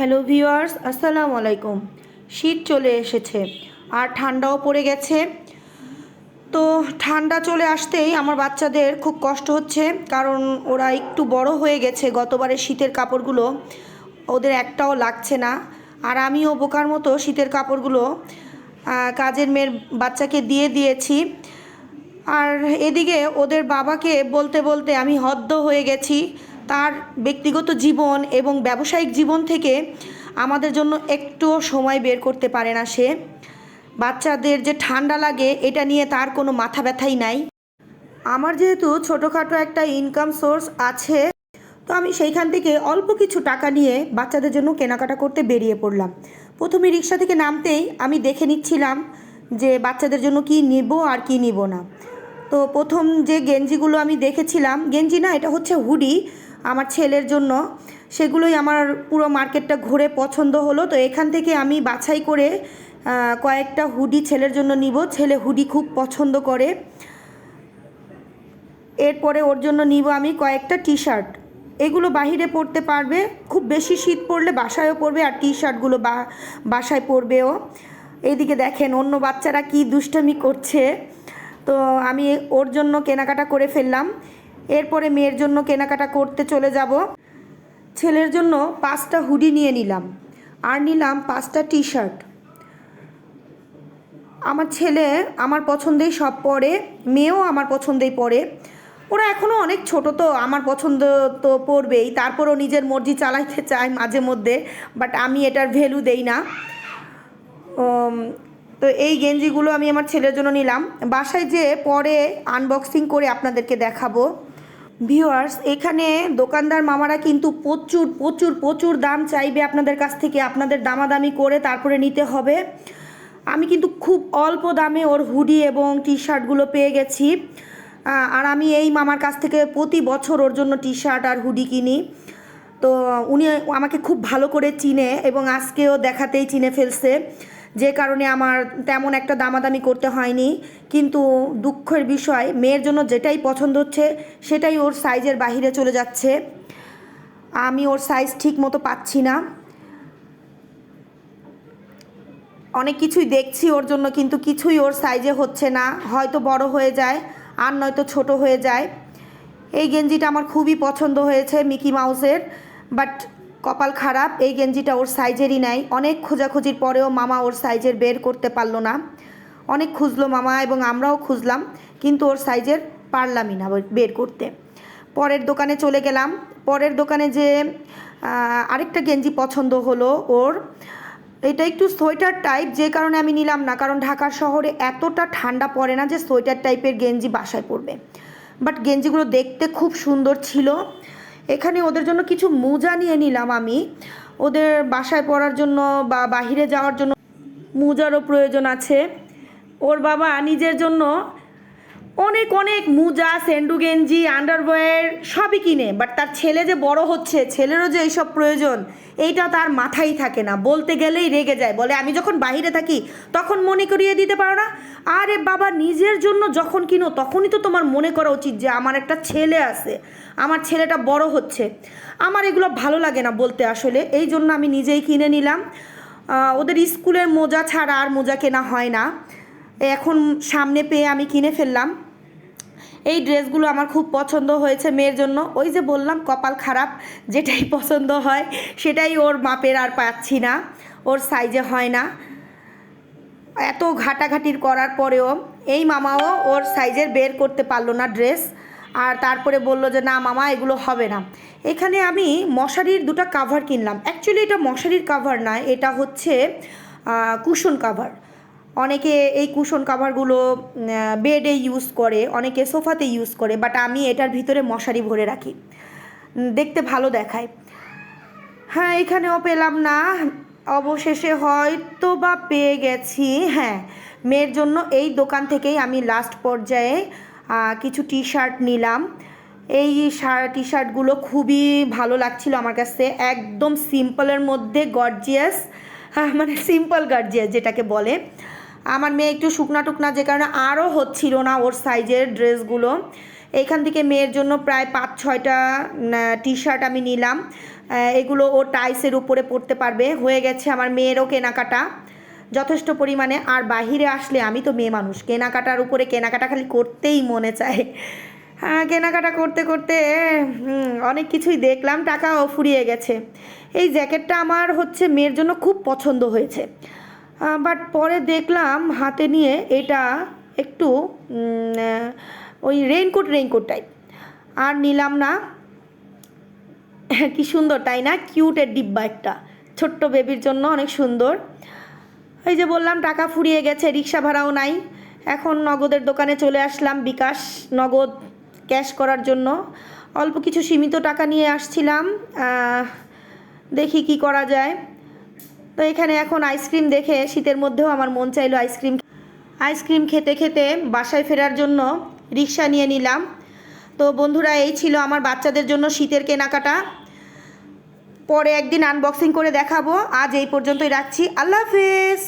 Hello viewers, আসসালামু আলাইকুম। শীত চলে এসেছে, আর ঠান্ডাও পড়ে গেছে। তো ঠান্ডা চলে আসতেই আমার বাচ্চাদের খুব কষ্ট হচ্ছে, কারণ ওরা একটু বড় হয়ে গেছে গতবারের শীতের কাপড়গুলো, ওদের একটাও লাগছে না। আর আমিও বোকার মতো শীতের কাপড়গুলো কাজের মেয়ের বাচ্চাকে দিয়ে দিয়েছি। আর এদিকে ওদের বাবাকে বলতে বলতে আমি হদ্দ হয়ে গেছি তার ব্যক্তিগত জীবন এবং ব্যবসায়িক জীবন থেকে আমাদের জন্য একটুও সময় বের করতে পারে না সে। বাচ্চাদের যে ঠান্ডা লাগে, এটা নিয়ে তার কোনো মাথা ব্যথাই নাই। আমার যেহেতু ছোটোখাটো একটা ইনকাম সোর্স আছে, তো আমি সেইখান থেকে অল্প কিছু টাকা নিয়ে বাচ্চাদের জন্য কেনাকাটা করতে বেরিয়ে পড়লাম। প্রথমে রিক্সা থেকে নামতেই আমি দেখে নিচ্ছিলাম যে বাচ্চাদের জন্য কি নিব আর কি নিব না। তো প্রথম যে গেঞ্জিগুলো আমি দেখেছিলাম, গেঞ্জি না, এটা হচ্ছে হুডি। আমার ছেলের জন্য। সেগুলোই আমার পুরো মার্কেটটা ঘুরে পছন্দ হলো। তো এখান থেকে আমি বাছাই করে কয়েকটা হুডি ছেলের জন্য নিব। ছেলে হুডি খুব পছন্দ করে। এরপরে ওর জন্য নিব আমি কয়েকটা টি শার্ট এগুলো বাহিরে পরতে পারবে। খুব বেশি শীত পড়লে বাসায়ও পরবে আর টি শার্টগুলো বাসায় পরবেও। এইদিকে দেখেন, অন্য বাচ্চারা কি দুষ্টামি করছে। তো আমি ওর জন্য কেনাকাটা করে ফেললাম। এরপরে মেয়ের জন্য কেনাকাটা করতে চলে যাব। ছেলের জন্য পাঁচটা হুডি নিয়ে নিলাম। আর নিলাম পাঁচটা টি শার্ট আমার ছেলে আমার পছন্দেই সব পরে, মেয়েও আমার পছন্দেই পরে। ওরা এখনও অনেক ছোট তো, আমার পছন্দ তো পড়বেই তারপরও নিজের মর্জি চালাইতে চায় মাঝে মধ্যে বাট আমি এটার ভ্যালু দেই না। তো এই গেঞ্জিগুলো আমি আমার ছেলের জন্য নিলাম। বাসায় যে পরে আনবক্সিং করে আপনাদেরকে দেখাবো। ভিউয়ার্স এখানে দোকানদার মামারা কিন্তু প্রচুর প্রচুর প্রচুর দাম চাইবে আপনাদের কাছ থেকে। আপনাদের দামাদামি করে তারপরে নিতে হবে। আমি কিন্তু খুব অল্প দামে ওর হুডি এবং টি শার্টগুলো পেয়ে গেছি। আর আমি এই মামার কাছ থেকে প্রতি বছর ওর জন্য টি শার্ট আর হুডি কিনি। তো উনি আমাকে খুব ভালো করে চিনে এবং আজকেও দেখাতেই চিনে ফেলছে। যে কারণে আমার তেমন একটা দামাদামি করতে হয়নি। কিন্তু দুঃখের বিষয়, মেয়ের জন্য যেটাই পছন্দ হচ্ছে, সেটাই ওর সাইজের বাইরে চলে যাচ্ছে। আমি ওর সাইজ ঠিক মতো পাচ্ছি না। অনেক কিছুই দেখছি ওর জন্য, কিন্তু কিছুই ওর সাইজে হচ্ছে না। হয়তো বড় হয়ে যায়, আর নয়তো ছোট হয়ে যায়। এই গেঞ্জিটা আমার খুবই পছন্দ হয়েছে মিকি মাউসের বাট কপাল খারাপ, এই গেঞ্জিটা ওর সাইজেরই নাই। অনেক খোঁজাখুঁজির পরেও মামা ওর সাইজের বের করতে পারল না। অনেক খুঁজলো মামা এবং আমরাও খুঁজলাম, কিন্তু ওর সাইজের পারলামই না বের করতে। পরের দোকানে চলে গেলাম। পরের দোকানে যে আরেকটা গেঞ্জি পছন্দ হলো ওর। এটা একটু সোয়েটার টাইপ, যে কারণে আমি নিলাম না, কারণ ঢাকা শহরে এতটা ঠান্ডা পড়ে না যে সোয়েটার টাইপের গেঞ্জি বাসায় পড়বে বাট গেঞ্জিগুলো দেখতে খুব সুন্দর ছিল। এখানে ওদের জন্য কিছু মোজা নিয়ে নিলাম আমি। ওদের বাসায় পড়ার জন্য বা বাহিরে যাওয়ার জন্য মোজারও প্রয়োজন আছে। ওর বাবা নিজের জন্য অনেক অনেক মোজা সেন্ডু গেঞ্জি, আন্ডারওয়্যার সবই কিনে। বাট তার ছেলে যে বড় হচ্ছে, ছেলেরও যে এইসব প্রয়োজন, এইটা তার মাথায় থাকে না। বলতে গেলেই রেগে যায়। বলে, আমি যখন বাইরে থাকি, তখন মনে করিয়ে দিতে পারো না? আরে বাবা, নিজের জন্য যখন কিনো, তখনই তো তোমার মনে করা উচিত যে আমার একটা ছেলে আছে। আমার ছেলেটা বড় হচ্ছে। আমার এগুলো ভালো লাগে না বলতে আসলে। এই জন্য আমি নিজেই কিনে নিলাম। ওদের স্কুলের মোজা ছাড়া আর মোজা কেনা হয় না। এখন সামনে পেয়ে আমি কিনে ফেললাম। এই ড্রেসগুলো আমার খুব পছন্দ হয়েছে মেয়ের জন্য। ওই যে বললাম, কপাল খারাপ, যেটাই পছন্দ হয়, সেটাই ওর মাপের আর পাচ্ছি না, ওর সাইজে হয় না। এত ঘাটাঘাটির করার পরেও এই মামাও ওর সাইজের বের করতে পারল না ড্রেস আর তারপরে বলল যে, না মামা, এগুলো হবে না। এখানে আমি মশারির দুটো কাভার কিনলাম। অ্যাকচুয়ালি এটা মশারির কাভার নয় এটা হচ্ছে কুশন কাভার অনেকে এই কুশন কাভারগুলো বেডে ইউজ করে, অনেকে সোফাতে ইউজ করে বাট আমি এটার ভিতরে মশারি ভরে রাখি। দেখতে ভালো দেখায়। হ্যাঁ এখানেও পেলাম না। অবশেষে হয়তো বা পেয়ে গেছি। হ্যাঁ মেয়ের জন্য এই দোকান থেকেই আমি লাস্ট পর্যায়ে কিছু টি শার্ট নিলাম। এই টি শার্টগুলো খুবই ভালো লাগছিল আমার কাছে। একদম সিম্পলের মধ্যে গর্জিয়াস মানে সিম্পল গর্জিয়াস যেটাকে বলে। আমার মেয়ে একটু শুকনা টুকনা যে কারণে আরও হচ্ছিল না ওর সাইজের ড্রেসগুলো। এইখান থেকে মেয়ের জন্য প্রায় পাঁচ, ছয়টা টি শার্ট আমি নিলাম। এগুলো ও টাইসের উপরে পড়তে পারবে। হয়ে গেছে আমার মেয়েরও কেনাকাটা। যথেষ্ট পরিমাণে। আর বাহিরে আসলে আমি তো মেয়ে মানুষ। কেনাকাটার উপরে কেনাকাটা খালি করতেই মনে চায়। হ্যাঁ কেনাকাটা করতে করতে অনেক কিছুই দেখলাম, টাকাও ফুরিয়ে গেছে। এই জ্যাকেটটা আমার হচ্ছে মেয়ের জন্য খুব পছন্দ হয়েছে। বাট পরে দেখলাম হাতে নিয়ে এটা একটু ওই রেইনকোট রেইনকোট টাইপ আর নিলাম না, কি সুন্দর, তাই না? কিউটের ডিব্বা একটা। ছোট্ট বেবির জন্য অনেক সুন্দর। এই যে বললাম, টাকা ফুরিয়ে গেছে, রিক্সা ভাড়াও নাই। এখন নগদের দোকানে চলে আসলাম বিকাশ। নগদ ক্যাশ করার জন্য। অল্প কিছু সীমিত টাকা নিয়ে আসছিলাম। দেখি কি করা যায়। তো এখানে এখন আইসক্রিম দেখে শীতের মধ্যেও আমার মন চাইলো আইসক্রিম আইসক্রিম খেতে খেতে বাসায় ফেরার জন্য রিক্সা নিয়ে নিলাম। তো বন্ধুরা, এই ছিল আমার বাচ্চাদের জন্য শীতের কেনাকাটা। পরে একদিন আনবক্সিং করে দেখাবো। আজ এই পর্যন্তই রাখছি। আল্লাহ হাফেজ!